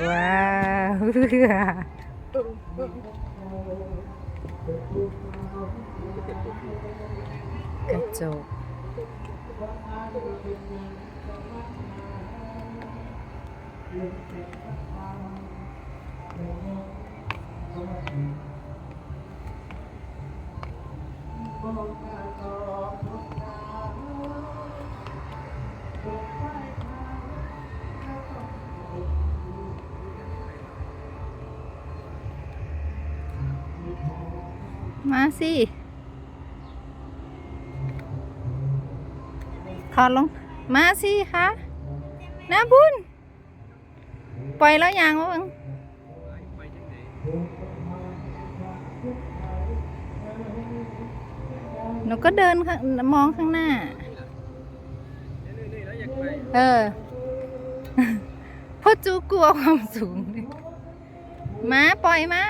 와, 으아. 그쪽. มาสิ ถอดลง มาสิคะน้าบุญ ปล่อยแล้วยังวะมึงหนูก็เดินข้างมองข้างหน้า เออพ่อจูกลัวความสูง มา ปล่อยมา